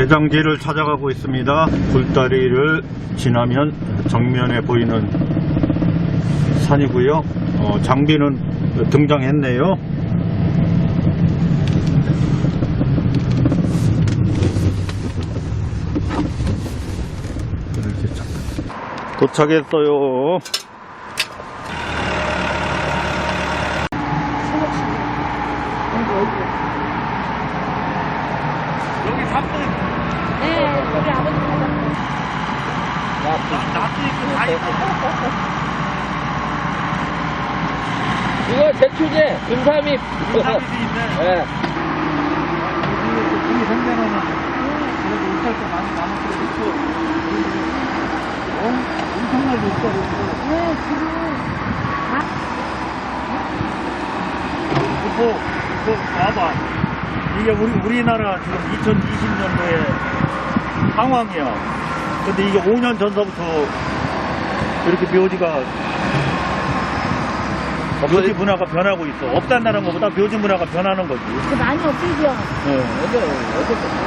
개장지를 찾아가고 있습니다. 굴다리를 지나면 정면에 보이는 산이고요. 어, 장비는 등장했네요. 도착했어요. 여기 잡고 네, 저기 아버지 나도 있고 다 있고 이거 대추제 금삼이 사람들이 있네. 예. 우리 선배는 그래도 옷살 거 많이 남았고 있고 어? 엄청나게 있고 네, 지금 그거 그거 봐봐 이게 우리 우리나라 지금 2020년도에 상황이야 근데 이게 5년 전서부터 이렇게 묘지가 묘지 문화가 변하고 있어 없단다는 것보다 묘지 문화가 변하는 거지 그 많이 없으죠? 어.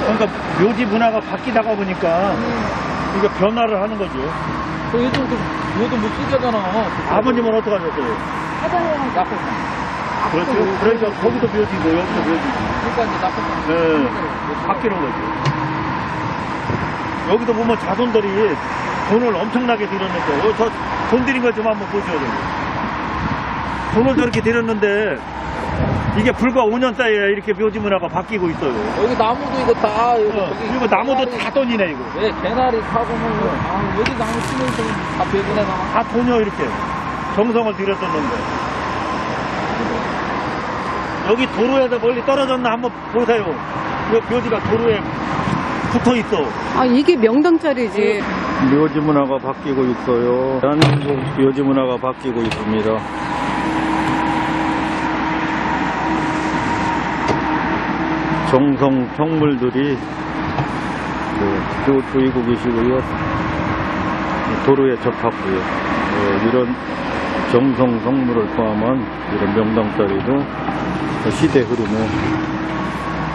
그러니까 묘지 문화가 바뀌다가 보니까 이게 변화를 하는 거죠. 그 요즘 그 요즘 못 쓰잖아. 아버님은 어떻게 하셨어요? 사장님, 나쁜 그렇죠. 그러니까 거기도 묘지고 여기도 묘지고. 그러니까 이제 나쁜 네. 바뀌는 거죠. 여기도 보면 자손들이 돈을 엄청나게 들였는데, 어, 저돈 들인 것 좀 한번 보셔야 돼요. 돈을 저렇게 들였는데, 이게 불과 5년 사이에 이렇게 묘지 문화가 바뀌고 있어요. 여기 나무도 이거 다 여기 어, 저기 그리고 나무도 개나리- 다 돈이네, 이거. 예, 개나리 타고 뭐 아, 여기 나무 치면서 다 배분해 나. 다 돈이요 이렇게 정성을 들였었는데 여기 도로에서 멀리 떨어졌나 한번 보세요 이 묘지가 도로에 붙어 있어 아 이게 명당짜리지. 묘지 문화가 바뀌고 있어요. 대한민국 묘지 문화가 바뀌고 있습니다. 정성 성물들이 그, 또 보이고 계시고요. 도로에 접합고요. 어, 이런 정성 성물을 포함한 이런 명당자리도 시대 흐름에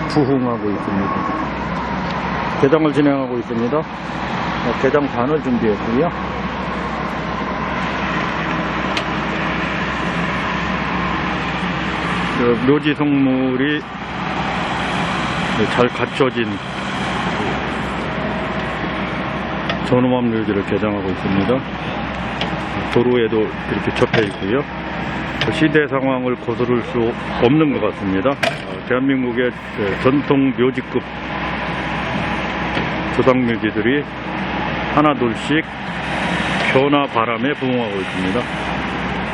부흥하고 있습니다. 개장을 진행하고 있습니다. 어, 개장반을 준비했고요. 그 묘지 성물이 잘 갖춰진 전호암 묘지를 개장하고 있습니다. 도로에도 이렇게 접해 있고요. 그 시대 상황을 거스를 수 없는 것 같습니다. 어, 대한민국의 그 전통 묘지급 조상묘지들이 하나둘씩 변화 바람에 부흥하고 있습니다.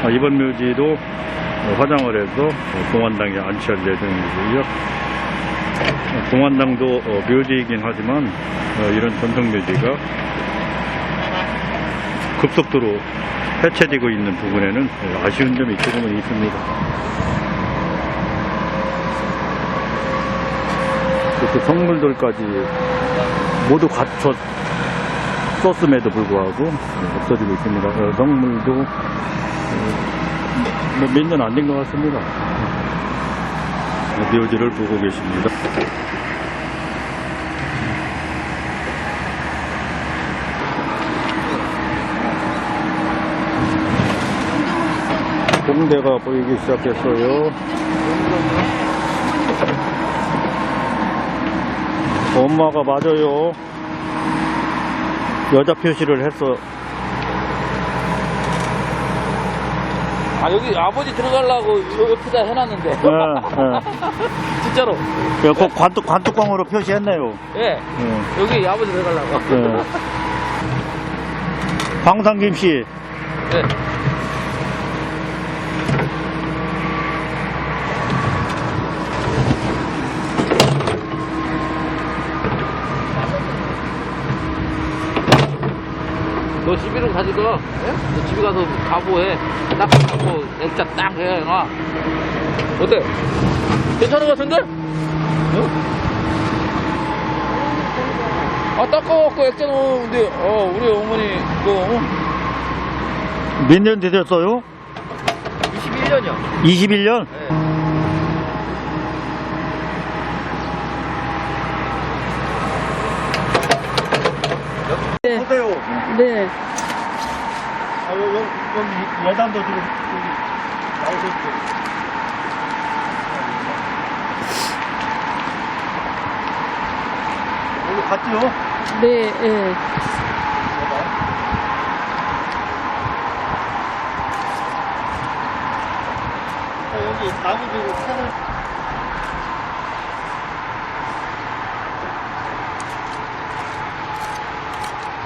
아, 이번 묘지도 어, 화장을 해서 어, 공안당에 안치할 예정이고요. 어, 공안당도 어, 묘지이긴 하지만 어, 이런 전통 묘지가 급속도로 해체되고 있는 부분에는 어, 아쉬운 점이 조금은 있습니다. 이렇게 성물들까지 모두 갖춰 썼음에도 불구하고 네, 없어지고 있습니다. 어, 성물도 뭐몇년 안 된 것 같습니다. 네, 묘지를 보고 계십니다. 공대가 보이기 시작했어요. 엄마가 맞아요. 여자 표시를 했어. 아 여기 아버지 들어가려고 요 옆에다 해놨는데. 예, 예. 진짜로. 그 관뚜, 관뚜껑으로 표시했네요. 예. 예, 여기 아버지 들어가려고. 예. 방상김 씨, 예. 너 집으로 가지고, 너 집에 가서 가보해. 딱 갖고 액자 딱 해 놔. 어때? 괜찮은 것 같은데? 어? 아, 닦아갖고 액자 놓는데, 어, 우리 어머니, 뭐, 어? 몇년 되셨어요? 21년이요. 21년? 네. 네. 보세요. 네. 아, 여기, 여기, 여기 예단도 지금, 여기, 나오고 있고. 여기 갔죠? 네, 예. 자, 여기 나무 들고 차를.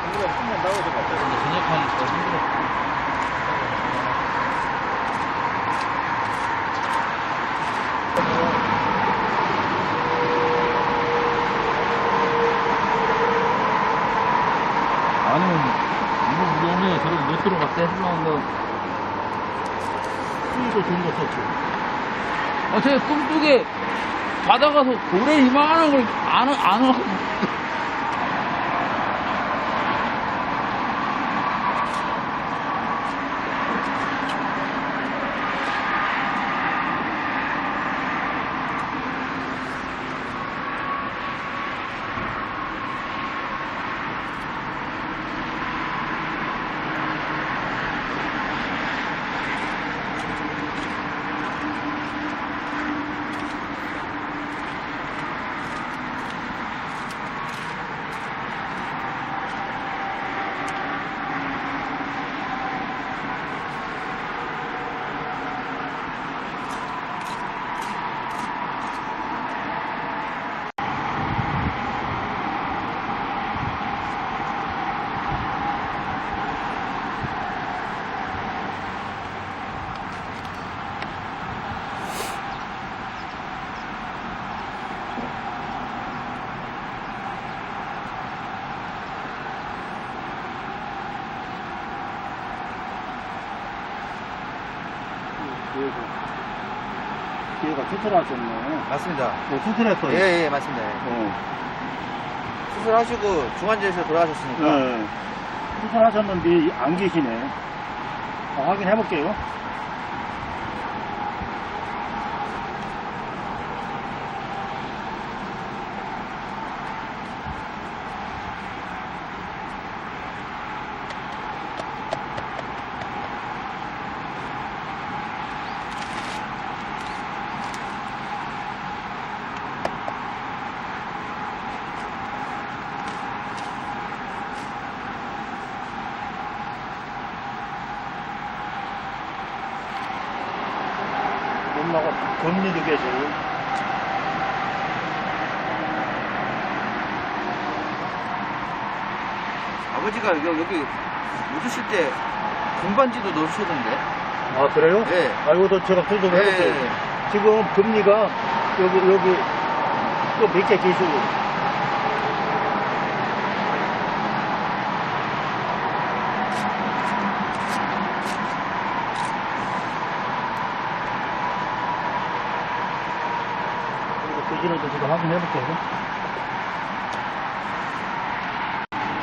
여기가 한번 나오죠, 갑자기. 저녁하니까 힘들어. 아니면 이거 우리 오늘 저렇게 못 들어갔대 해주려는데 수위도 좋은 거 썼죠. 아, 제가 꿈속에 바다 가서 고래 이만한 걸 안, 안하 수술하셨네. 맞습니다. 뭐 수술했어요? 예, 예, 맞습니다. 예. 어. 수술하시고 중환자실에 돌아가셨으니까. 네. 수술하셨는데 안 계시네. 자, 확인해 볼게요. 격리도 계시고. 아버지가 여- 여기 묻으실 때 금반지도 넣으셨던데. 아, 그래요? 예. 아이고, 너 제가 수술 예, 해볼게요. 예. 지금 금리가 여기, 여기 또 몇 개 계시고. 지금 확인해 볼게요.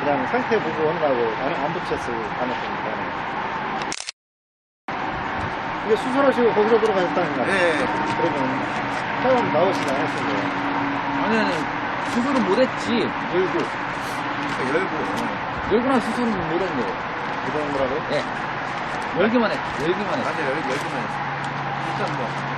그냥 상태 보고 하느라고 안, 안 붙였을 가능성이 이게 수술하시고 거기서 들어가셨다는 거예요? 예. 그러면 처음 나오시지 않았을 거예요. 아니, 아니, 수술은 못했지. 열고 열고. 열구나 수술은 못했네. 이런 거라고? 예. 열기만 해. 열기만 해. 맞아, 열, 열기만 했어. 진짜 뭐. 여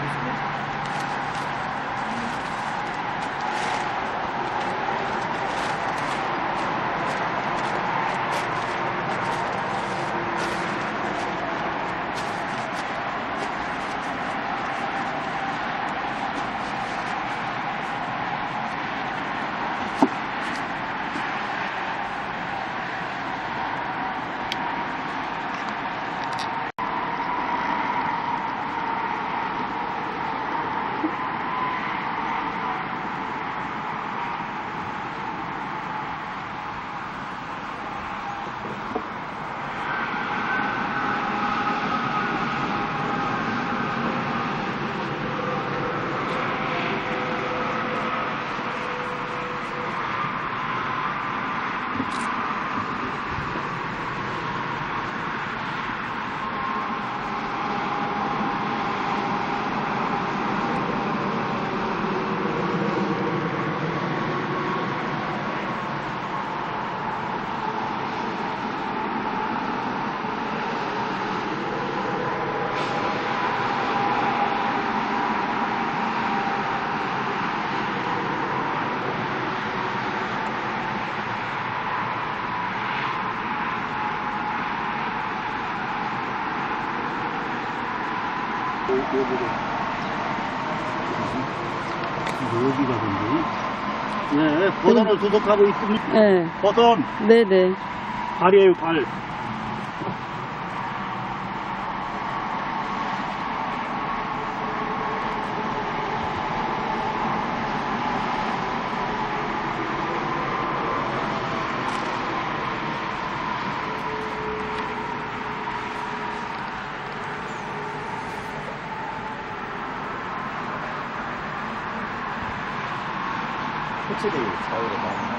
근데. 예, 버선을 소속하고 있습니다. 네. 버선, 네네. 발이에요, 발. 코치를 좌우로 나오네.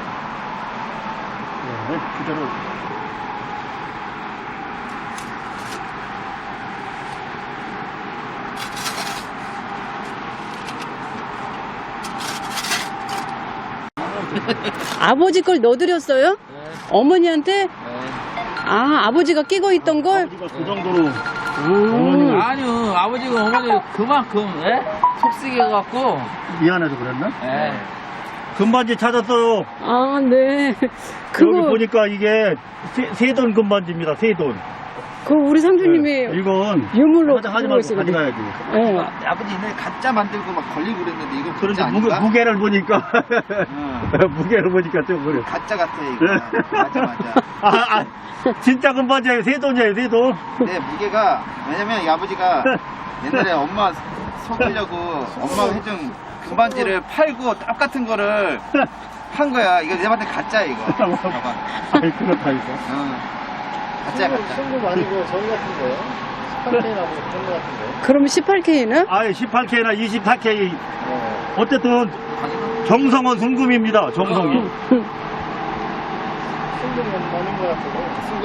네, 그대로. 아버지 걸 넣어드렸어요? 네. 어머니한테? 네. 아, 아버지가 끼고 있던 걸? 아버지가 그 정도로. 음. 아니요, 아버지가 어머니 그만큼, 예? 속 쓰게 해갖고, 미안해서 그랬나? 예. 금반지 찾았어요. 아, 네. 여기 그거, 보니까 이게 세, 세돈 금반지입니다, 세돈. 그거 우리 상주님이 네, 이건 유물로 하지, 말고. 가져가야지. 예. 아, 아버지 옛날에 가짜 만들고 막 걸리고 그랬는데 이거 그런데 진짜 무게, 아닌가? 무게를 보니까 응. 무게를 보니까 좀 그래. 가짜 같아 이거. 맞아 맞아. 아, 아, 진짜 금반지예요, 세돈이에요, 세돈. 근데 무게가 왜냐면 이 아버지가 옛날에 엄마 속이려고 엄마가 해준 금반지를 팔고 똑같은 거를 한 거야. 이거 때 가짜야 이거. 봐봐. 아니 그렇다 이거. 응. 가짜야 가짜. 그럼 18K는? 아예 18K나 24K 어쨌든 정성은 순금입니다. 정성이.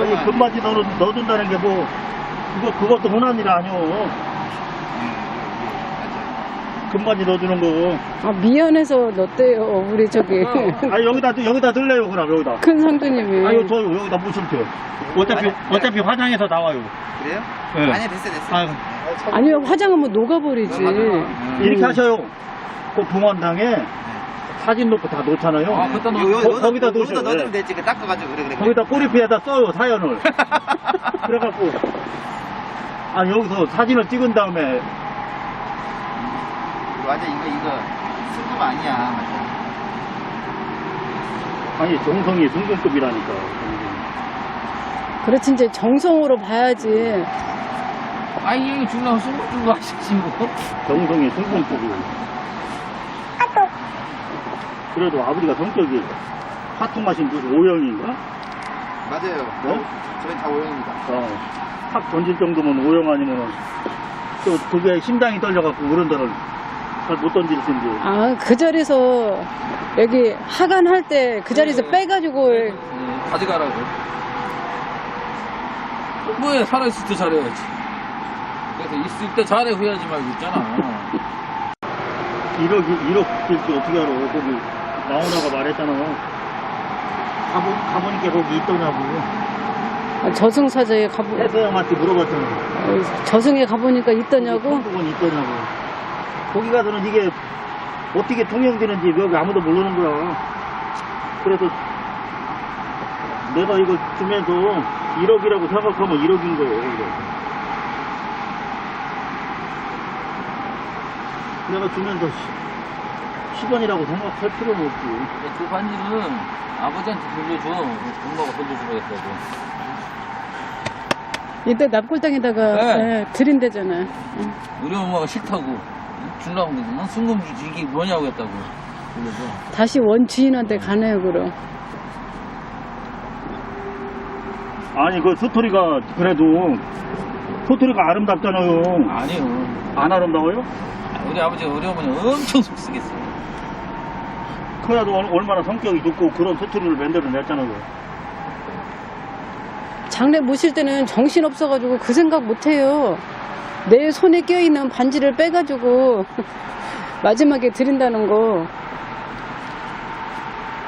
아니 금반지 넣어, 넣어둔다는 게 뭐 그거 그것도 흔한 일 아니오. 금반지 넣어주는 거. 아, 미안해서 넣었대요. 우리 저기. 아 여기다 여기다 들래요 그럼 여기다. 큰 상주님이. 아유 저 여기다 무슨 표. 어차피 아니, 어차피 화장해서 나와요. 그래요? 네. 아니 됐어 됐어. 아, 아니요, 화장하면 녹아버리지. 응. 이렇게 하셔요. 그 봉원당에 사진 놓고 다 놓잖아요. 아, 요, 거- 요, 거기다 요, 놓으셔. 여기다 넣어주면 네. 되지. 그 닦아가지고 그래 그래. 거기다 꼬리피에다 써요 사연을. 그래갖고 아 여기서 사진을 찍은 다음에 맞아 이거 이거 순금 아니야. 맞아. 아니 정성이 승금급이라니까. 그렇지, 이제 정성으로 봐야지. 아이, 형이 죽나고 숨을 주고 하시지, 뭐. 정성이 승금급이. 그래도 아버지가 성격이 화통하신 분 오영인가? 맞아요. 어? 저희 다 오형입니다. 어, 확 던질 정도면 오영 아니면은 또 그게 심장이 떨려갖고 그런 데를 잘 못 던질 텐데. 아, 그 자리에서 여기 하간 할 때 그 자리에서 네. 빼가지고 네, 가져가라고. 뭐해, 살아있을 때 잘해야지. 그래서 있을 때 잘해 후회하지 말고 있잖아. 1억, 1억 될지 어떻게 알아. 거기 나오나가 말했잖아. 가보, 가보니까 거기 있더냐고. 아, 저승사자에 가보, 해서형한테 물어봤잖아. 어, 저승에 가보니까 있더냐고? 한국은 있더냐고. 거기 가서는 이게 어떻게 통용되는지 여기 아무도 모르는 거야. 그래서 내가 이거 주면서 1억이라고 생각하면 1억인 거예요. 이거. 내가 주면서 10원이라고 생각할 필요는 없지. 근데 그 반지는 아버지한테 돌려줘. 엄마가 돌려주겠다고. 이때 납골당에다가 네. 예, 들인대잖아. 우리 엄마가 싫다고. 줄라고 그러지. 난 순금 주지. 이게 뭐냐고 했다고. 돌려줘. 다시 원 주인한테 가네요, 그럼. 아니 그 소토리가 그래도 소토리가 아름답잖아요. 아니요. 안 아름다워요? 우리 아버지가 우리 어머니 엄청 속쓰겠어요. 그래도 얼- 얼마나 성격이 좋고 그런 소토리를 만들어냈잖아요. 장례 모실 때는 정신 없어가지고 그 생각 못해요. 내 손에 껴있는 반지를 빼가지고 마지막에 드린다는 거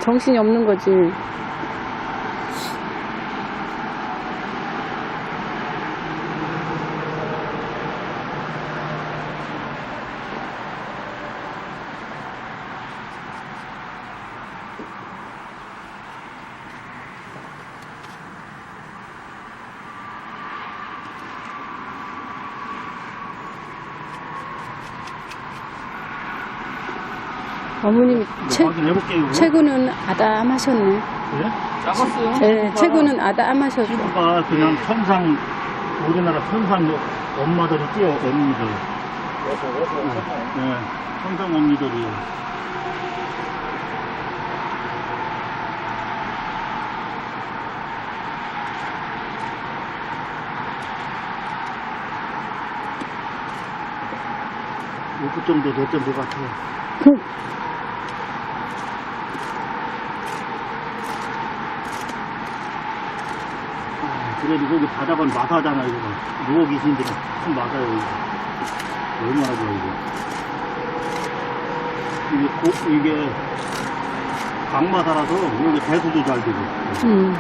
정신이 없는 거지. 확인해볼게요. 체구는 아담하셨네. 그래? 작았어요. 네, 체구는 아담하셨어. 피부가 그냥 천상, 우리나라 천상 엄마들이 뛰어, 언니들. 네, 천상 언니들이요. 정도 됐던 것 같아요. 그, 아, 그래도 거기 바닥은 마사잖아, 이거. 누워 계신 데는 참 맞아요, 이거. 얼마나 좋아, 이거. 이게, 고, 이게, 강마사라서 여기 배수도 잘 되고. 음.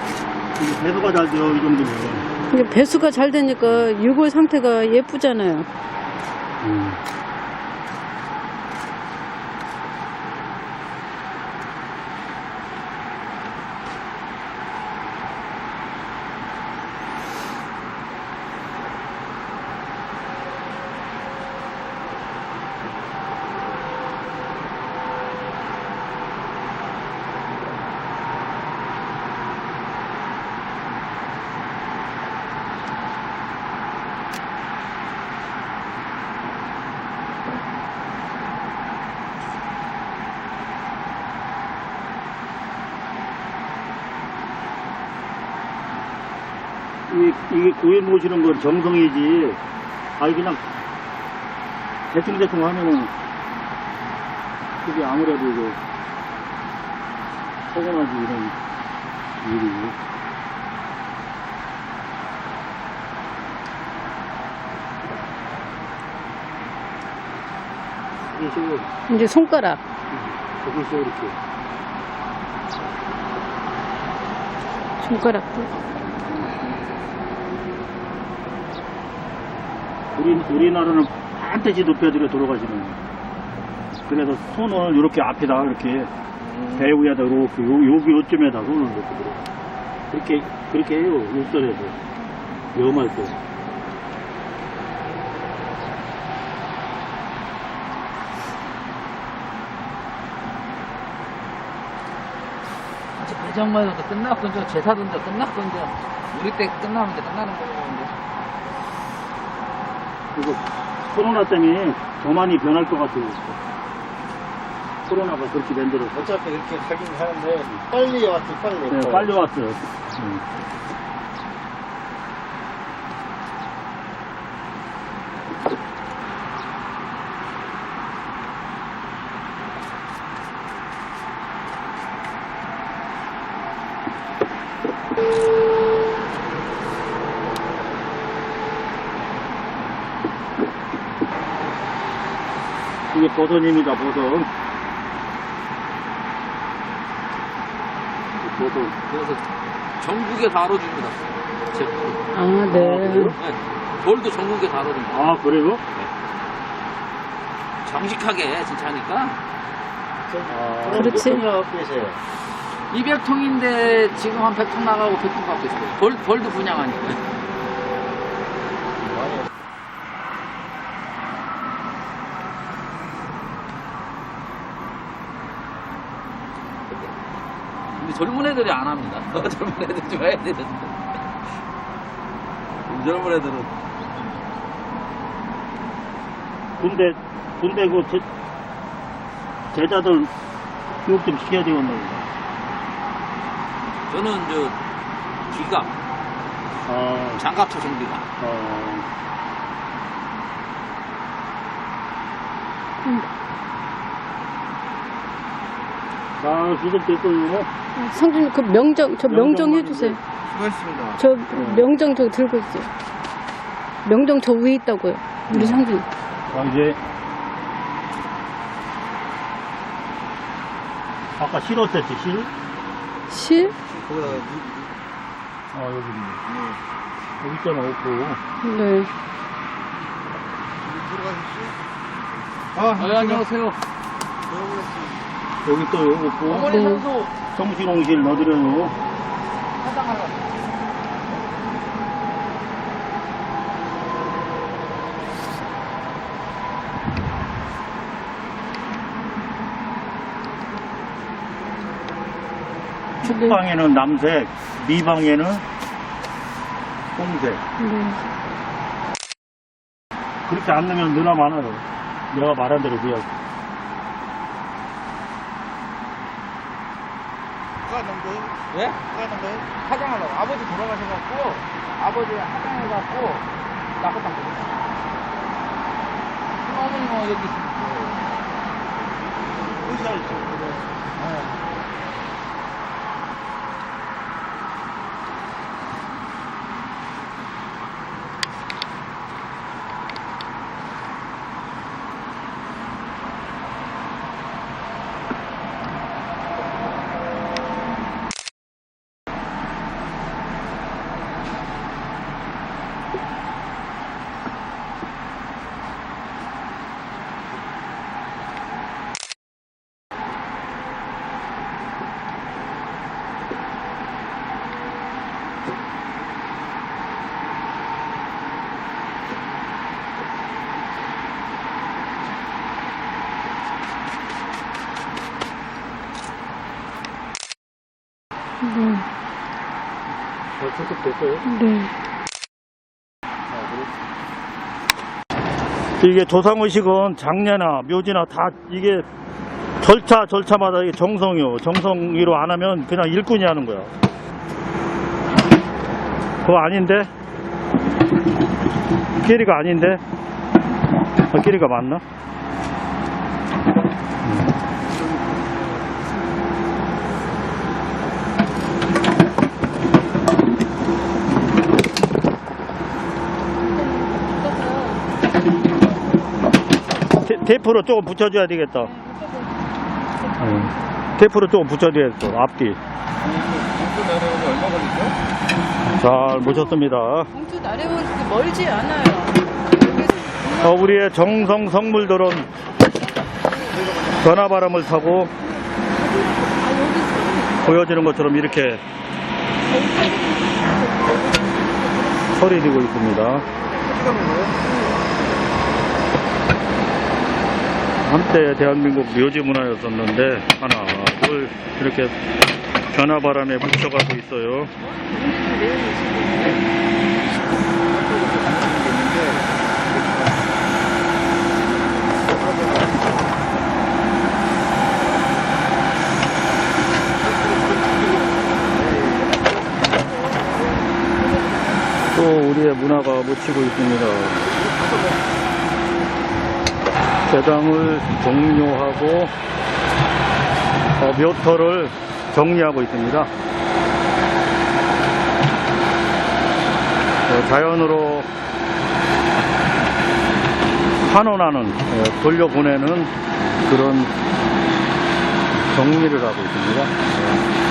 이게 배수가 잘 돼요, 이 정도면. 이게 배수가 잘 되니까 유골 상태가 예쁘잖아요. 음. 이게, 이게 고인 모시는 건 정성이지. 아니, 그냥, 대충대충 하면은, 그게 아무래도 이거, 서운하지, 이런 일이. 그래서, 이제 손가락. 거기서 이렇게. 손가락도. 우리, 우리나라는 반드시 높여들여 돌아가시는 거예요. 그래서 손을 이렇게 앞에다 이렇게 배 위에다 이렇게 요, 여기 요쯤에다 손을 이렇게. 그렇게 그렇게 해요 욕설에서 위험할 때. 배정만 해도 끝났건죠. 제사든지 끝났건죠. 우리 때 끝나면 이제 끝나는 거고. 그리고 코로나 때문에 더 많이 변할 것 같아요. 코로나가 그렇게 만들어서. 어차피 이렇게 가긴 하는데 빨리 왔지 빨리. 네, 빨리 왔어요. 음. 버섯입니다, 버섯. 버섯. 그래서 전국에 다뤄줍니다. 제품. 아, 네. 그래요? 네. 돌도 전국에 다뤄줍니다. 아, 그래요? 정직하게 진짜 하니까. 아, 그렇지. 200통인데 지금 한 100통 나가고 100통 갖고 있어요. 돌, 돌도 분양하니까. 젊은 애들이 안 합니다. 젊은 애들 좀 해야 되는데. 젊은 애들은 군대, 군대 그 제, 제자들 교육 좀 시켜야 되겠네. 저는 저 귀가 아, 장갑차 정비가 어, 잘 수습됐고요. 상준님, 그 명정, 저 명정 해주세요. 수고했습니다. 저 명정 저 들고 있어요. 명정 저 위에 있다고요. 우리 상준. 자, 이제, 아까 실었었지, 실? 실? 거기다가 아, 여기 있네. 여기 있잖아, 없고. 네. 아, 아, 안녕하세요. 여기 또 여기 또 요거 또 산소 정신홍실 넣어드려요 축방에는 남색 미방에는 홍색. 네. 그렇게 안 넣으면 누나 많아요. 내가 말한 대로 그냥 예요? 예? 거예요? 화장하려고. 아버지 돌아가셔갖고, 아버지 화장해갖고, 나갔다 그랬어. 어머니가 여기 있으니까. 의사였 죠. 저쪽 됐어요? 네. 이게 조상의식은 장례나 묘지나 다 이게 절차 절차마다 이게 정성이요. 정성이로 안 하면 그냥 일꾼이 하는 거야. 그거 아닌데? 끼리가 아닌데? 아, 끼리가 맞나? 테, 테이프로 조금 붙여줘야 되겠다. 응. 테이프로 조금 붙여줘야겠어. 앞뒤. 잘 모셨습니다. 공주 나래원 멀지 않아요. 어, 우리의 정성 성물들은 전화바람을 타고 보여지는 것처럼 이렇게 소리 내고 있습니다. 한때 대한민국 묘지 문화였었는데 하나 둘 이렇게 전화바람에 묻혀가고 있어요. 또 우리의 문화가 묻히고 있습니다. 개장을 종료하고 어, 묘터를 정리하고 있습니다. 어, 자연으로 환원하는 어, 돌려보내는 그런 정리를 하고 있습니다.